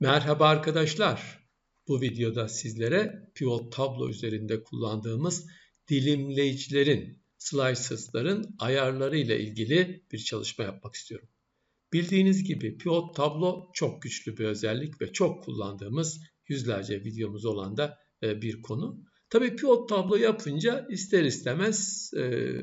Merhaba arkadaşlar. Bu videoda sizlere pivot tablo üzerinde kullandığımız dilimleyicilerin, slices'ların ayarları ile ilgili bir çalışma yapmak istiyorum. Bildiğiniz gibi pivot tablo çok güçlü bir özellik ve çok kullandığımız yüzlerce videomuz olan da e, bir konu. Tabii pivot tablo yapınca ister istemez e,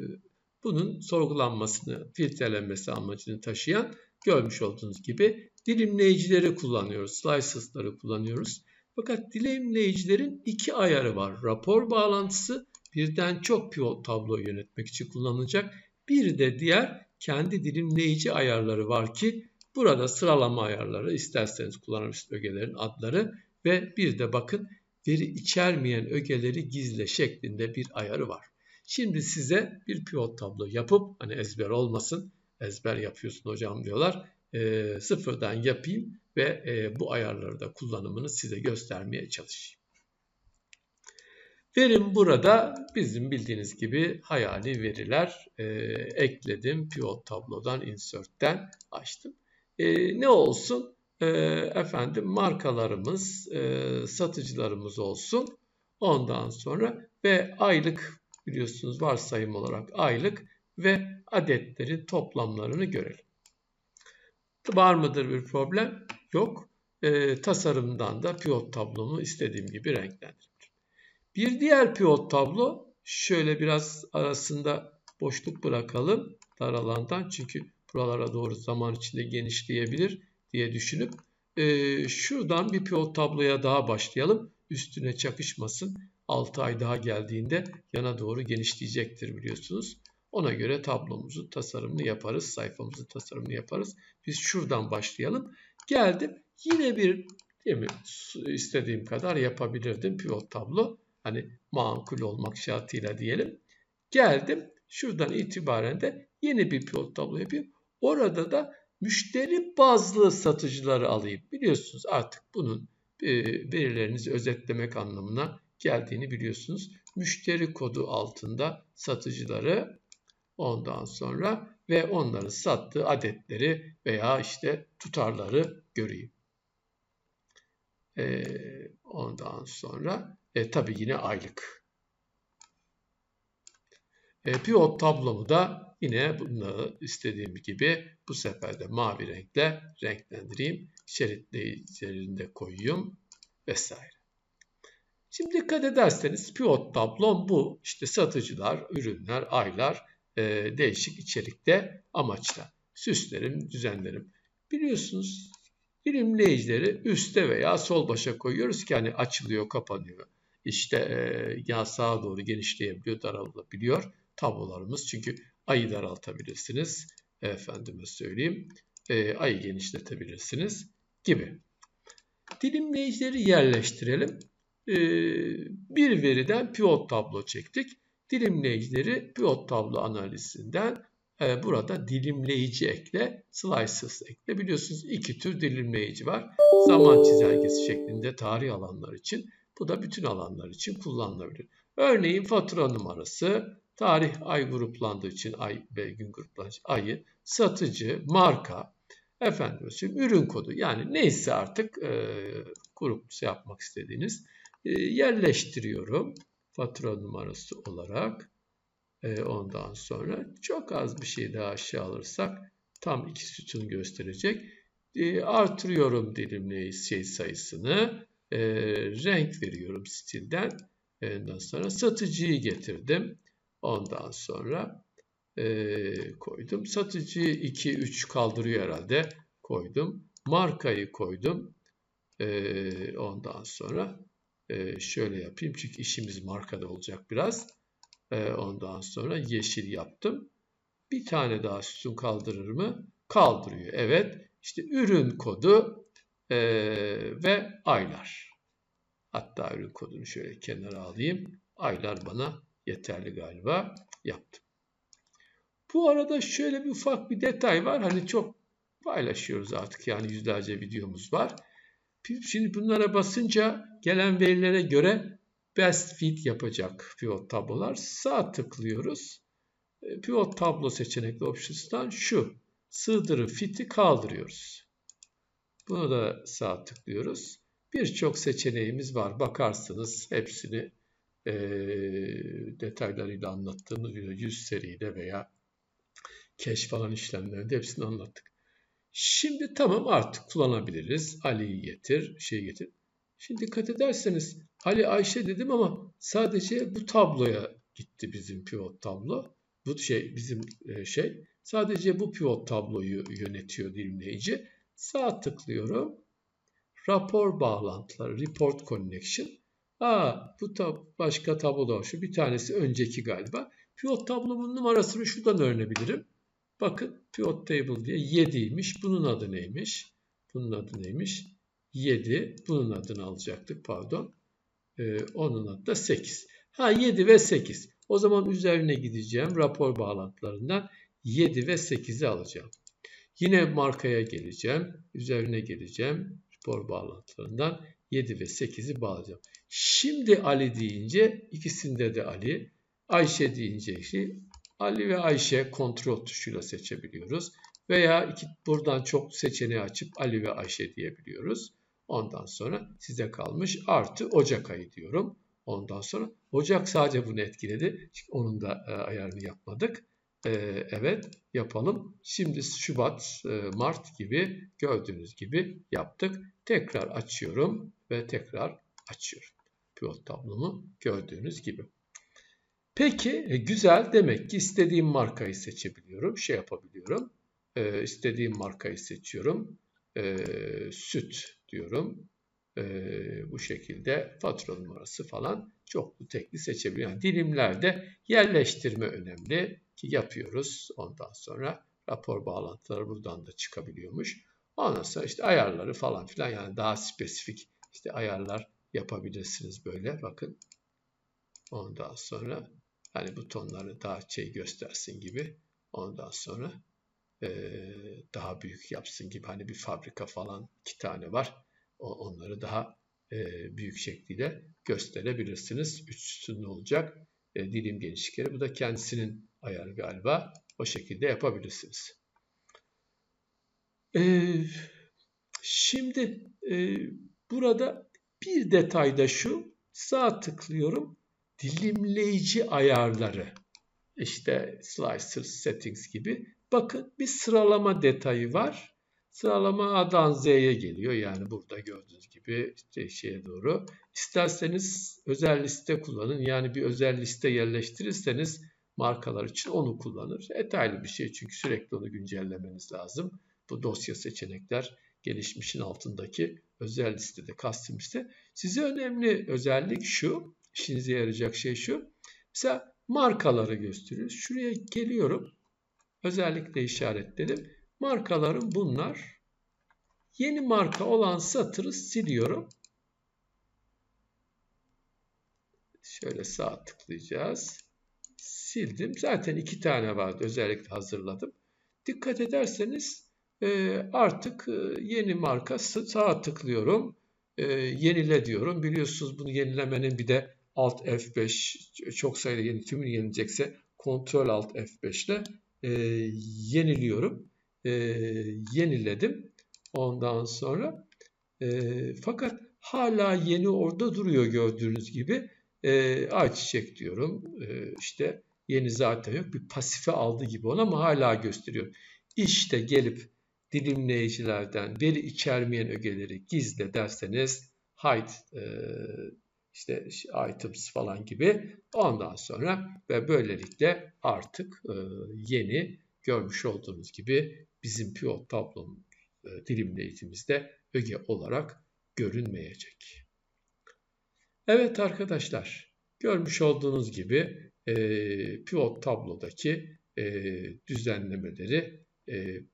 bunun sorgulanmasını, filtrelenmesi amacını taşıyan görmüş olduğunuz gibi dilimleyicileri kullanıyoruz, slices'ları kullanıyoruz. Fakat dilimleyicilerin iki ayarı var. Rapor bağlantısı birden çok pivot tablo yönetmek için kullanılacak. Bir de diğer kendi dilimleyici ayarları var ki burada sıralama ayarları isterseniz kullanabilirsiniz ögelerin adları ve bir de bakın veri içermeyen ögeleri gizle şeklinde bir ayarı var. Şimdi size bir pivot tablo yapıp hani ezber olmasın ezber yapıyorsun hocam diyorlar e, sıfırdan yapayım ve e, bu ayarları da kullanımını size göstermeye çalışayım. Verim burada bizim bildiğiniz gibi hayali veriler e, ekledim. Pivot tablodan insert'ten açtım. E, ne olsun? E, efendim markalarımız, e, satıcılarımız olsun. Ondan sonra ve aylık biliyorsunuz varsayım olarak aylık ve adetlerin toplamlarını görelim. Var mıdır bir problem? Yok. E, tasarımdan da pivot tablomu istediğim gibi renklendirdim. Bir diğer pivot tablo şöyle biraz arasında boşluk bırakalım dar alandan çünkü buralara doğru zaman içinde genişleyebilir diye düşünüp e, şuradan bir pivot tabloya daha başlayalım. Üstüne çakışmasın. 6 ay daha geldiğinde yana doğru genişleyecektir biliyorsunuz. Ona göre tablomuzu tasarımını yaparız. Sayfamızın tasarımını yaparız. Biz şuradan başlayalım. Geldim. Yine bir değil mi, istediğim kadar yapabilirdim pivot tablo. Hani makul olmak şartıyla diyelim. Geldim. Şuradan itibaren de yeni bir pivot tablo yapayım. Orada da müşteri bazlı satıcıları alayım. Biliyorsunuz artık bunun e, verilerinizi özetlemek anlamına geldiğini biliyorsunuz. Müşteri kodu altında satıcıları Ondan sonra ve onların sattığı adetleri veya işte tutarları göreyim. E, ondan sonra e, tabii yine aylık. E, pivot tablomu da yine bunları istediğim gibi bu sefer de mavi renkle renklendireyim. Şeritleyicilerini koyayım vesaire. Şimdi dikkat ederseniz pivot tablom bu. İşte satıcılar, ürünler, aylar e, değişik içerikte amaçla süslerim, düzenlerim. Biliyorsunuz dilimleyicileri üste veya sol başa koyuyoruz ki hani açılıyor, kapanıyor. İşte e, ya sağa doğru genişleyebiliyor, daralabiliyor tablolarımız. Çünkü ayı daraltabilirsiniz. Efendime söyleyeyim. E, ayı genişletebilirsiniz gibi. Dilimleyicileri yerleştirelim. E, bir veriden pivot tablo çektik dilimleyicileri pivot tablo analizinden e, burada dilimleyici ekle, slices ekle. Biliyorsunuz iki tür dilimleyici var. Zaman çizelgesi şeklinde tarih alanlar için. Bu da bütün alanlar için kullanılabilir. Örneğin fatura numarası, tarih ay gruplandığı için ay ve gün gruplandığı ayı, satıcı, marka, efendim ürün kodu yani neyse artık e, grup şey yapmak istediğiniz e, yerleştiriyorum fatura numarası olarak e, ondan sonra çok az bir şey daha aşağı alırsak tam iki sütun gösterecek. E, artırıyorum dilimleyici şey sayısını. E, renk veriyorum stilden. E, ondan sonra satıcıyı getirdim. Ondan sonra e, koydum. Satıcıyı 2, 3 kaldırıyor herhalde. Koydum. Markayı koydum. E, ondan sonra e, şöyle yapayım çünkü işimiz markada olacak biraz. E, ondan sonra yeşil yaptım. Bir tane daha sütun kaldırır mı? Kaldırıyor. Evet. İşte ürün kodu e, ve aylar. Hatta ürün kodunu şöyle kenara alayım. Aylar bana yeterli galiba. Yaptım. Bu arada şöyle bir ufak bir detay var. Hani çok paylaşıyoruz artık yani yüzlerce videomuz var. Şimdi bunlara basınca gelen verilere göre best fit yapacak pivot tablolar. Sağ tıklıyoruz. E, pivot tablo seçenekli options'tan şu. Sığdırı fit'i kaldırıyoruz. Bunu da sağ tıklıyoruz. Birçok seçeneğimiz var. Bakarsınız hepsini e, detaylarıyla anlattığımız yüz seride veya keş falan işlemlerinde hepsini anlattık. Şimdi tamam artık kullanabiliriz. Ali'yi getir, şey getir. Şimdi dikkat ederseniz Ali Ayşe dedim ama sadece bu tabloya gitti bizim pivot tablo. Bu şey bizim e, şey sadece bu pivot tabloyu yönetiyor dilimleyici. Sağ tıklıyorum. Rapor bağlantıları, report connection. Aa, bu tab başka tablo da var. Şu bir tanesi önceki galiba. Pivot tablomun numarasını şuradan öğrenebilirim. Bakın pivot table diye 7'ymiş. Bunun adı neymiş? Bunun adı neymiş? 7. Bunun adını alacaktık pardon. Ee, onun adı da 8. Ha 7 ve 8. O zaman üzerine gideceğim. Rapor bağlantılarından 7 ve 8'i alacağım. Yine markaya geleceğim. Üzerine geleceğim. Rapor bağlantılarından 7 ve 8'i bağlayacağım. Şimdi Ali deyince ikisinde de Ali. Ayşe deyince Ali ve Ayşe kontrol tuşuyla seçebiliyoruz. Veya iki, buradan çok seçeneği açıp Ali ve Ayşe diyebiliyoruz. Ondan sonra size kalmış artı Ocak ayı diyorum. Ondan sonra Ocak sadece bunu etkiledi. Çünkü onun da e, ayarını yapmadık. E, evet yapalım. Şimdi Şubat, e, Mart gibi gördüğünüz gibi yaptık. Tekrar açıyorum ve tekrar açıyorum. Pivot tablomu gördüğünüz gibi. Peki e, güzel demek ki istediğim markayı seçebiliyorum. Şey yapabiliyorum. E, istediğim markayı seçiyorum. E, süt diyorum. E, bu şekilde fatura numarası falan çoklu tekli seçebiliyorum. Yani dilimlerde yerleştirme önemli ki yapıyoruz. Ondan sonra rapor bağlantıları buradan da çıkabiliyormuş. Ondan sonra işte ayarları falan filan yani daha spesifik işte ayarlar yapabilirsiniz böyle. Bakın ondan sonra Hani butonları daha şey göstersin gibi. Ondan sonra e, daha büyük yapsın gibi. Hani bir fabrika falan iki tane var. O, onları daha e, büyük şekliyle gösterebilirsiniz. Üç sütunlu olacak. E, dilim genişlikleri. Bu da kendisinin ayarı galiba. O şekilde yapabilirsiniz. E, şimdi e, burada bir detay da şu. Sağ tıklıyorum dilimleyici ayarları işte slicer settings gibi bakın bir sıralama detayı var. Sıralama A'dan Z'ye geliyor. Yani burada gördüğünüz gibi işte şeye doğru. İsterseniz özel liste kullanın. Yani bir özel liste yerleştirirseniz markalar için onu kullanır. Detaylı bir şey çünkü sürekli onu güncellemeniz lazım. Bu dosya seçenekler gelişmişin altındaki özel listede, custom liste. Size önemli özellik şu işinize yarayacak şey şu. Mesela markaları gösteriyor. Şuraya geliyorum. Özellikle işaretledim. Markalarım bunlar. Yeni marka olan satırı siliyorum. Şöyle sağ tıklayacağız. Sildim. Zaten iki tane vardı. Özellikle hazırladım. Dikkat ederseniz e, artık e, yeni marka sağ tıklıyorum. E, yenile diyorum. Biliyorsunuz bunu yenilemenin bir de Alt F5 çok sayıda yeni tümünü yenilecekse Ctrl Alt F5 ile e, yeniliyorum. E, yeniledim. Ondan sonra e, fakat hala yeni orada duruyor gördüğünüz gibi. E, ayçiçek diyorum. E, işte yeni zaten yok. Bir pasife aldı gibi onu ama hala gösteriyor. İşte gelip dilimleyicilerden veri içermeyen ögeleri gizle derseniz hide e, işte items falan gibi. Ondan sonra ve böylelikle artık yeni görmüş olduğunuz gibi bizim pivot tablom e, öge olarak görünmeyecek. Evet arkadaşlar görmüş olduğunuz gibi pivot tablodaki düzenlemeleri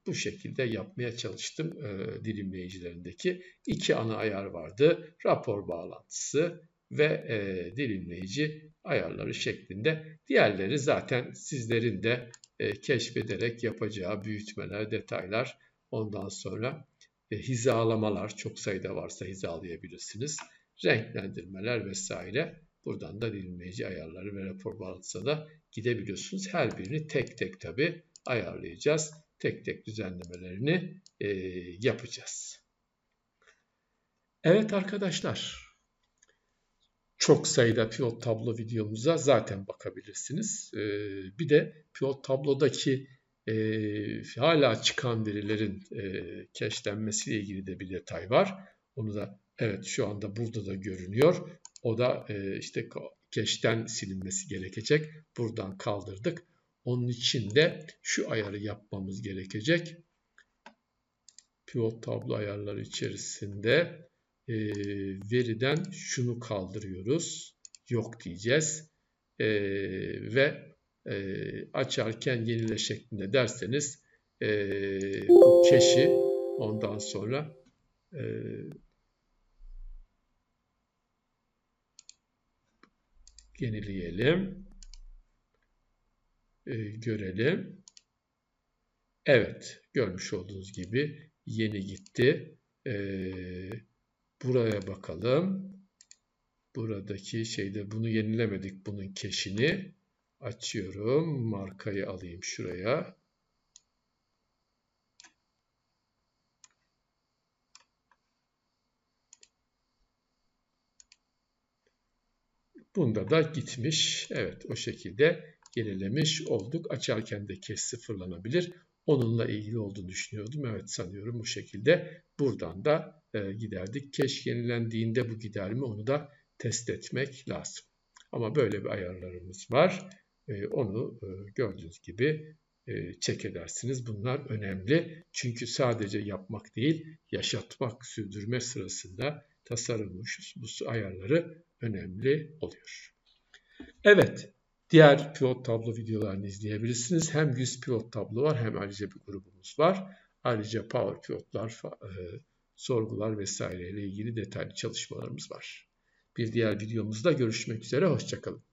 bu şekilde yapmaya çalıştım dilimleyicilerindeki iki ana ayar vardı. Rapor bağlantısı ve e, dilimleyici ayarları şeklinde. Diğerleri zaten sizlerin de e, keşfederek yapacağı büyütmeler, detaylar, ondan sonra e, hizalamalar çok sayıda varsa hizalayabilirsiniz. Renklendirmeler vesaire. Buradan da dilimleyici ayarları ve rapor bağlantısına da gidebiliyorsunuz. Her birini tek tek tabi ayarlayacağız. Tek tek düzenlemelerini e, yapacağız. Evet arkadaşlar, çok sayıda pivot tablo videomuza zaten bakabilirsiniz. Ee, bir de pivot tablodaki e, hala çıkan verilerin e, cache'lenmesiyle ilgili de bir detay var. Onu da evet şu anda burada da görünüyor. O da e, işte cache'ten silinmesi gerekecek. Buradan kaldırdık. Onun için de şu ayarı yapmamız gerekecek. Pivot tablo ayarları içerisinde e, veriden şunu kaldırıyoruz. Yok diyeceğiz. E, ve e, açarken yenile şeklinde derseniz e, bu keşi ondan sonra e, yenileyelim. E, görelim. Evet, görmüş olduğunuz gibi yeni gitti. E, buraya bakalım. Buradaki şeyde bunu yenilemedik bunun keşini. Açıyorum. Markayı alayım şuraya. Bunda da gitmiş. Evet o şekilde yenilemiş olduk. Açarken de kes sıfırlanabilir. Onunla ilgili olduğunu düşünüyordum. Evet sanıyorum bu şekilde. Buradan da e, giderdik. Keş yenilendiğinde bu gider mi onu da test etmek lazım. Ama böyle bir ayarlarımız var. E, onu e, gördüğünüz gibi e, check edersiniz. Bunlar önemli. Çünkü sadece yapmak değil, yaşatmak, sürdürme sırasında tasarılmış bu ayarları önemli oluyor. Evet, diğer pivot tablo videolarını izleyebilirsiniz. Hem 100 pivot tablo var hem ayrıca bir grubumuz var. Ayrıca power pivotlar, e, sorgular vesaire ile ilgili detaylı çalışmalarımız var. Bir diğer videomuzda görüşmek üzere, hoşçakalın.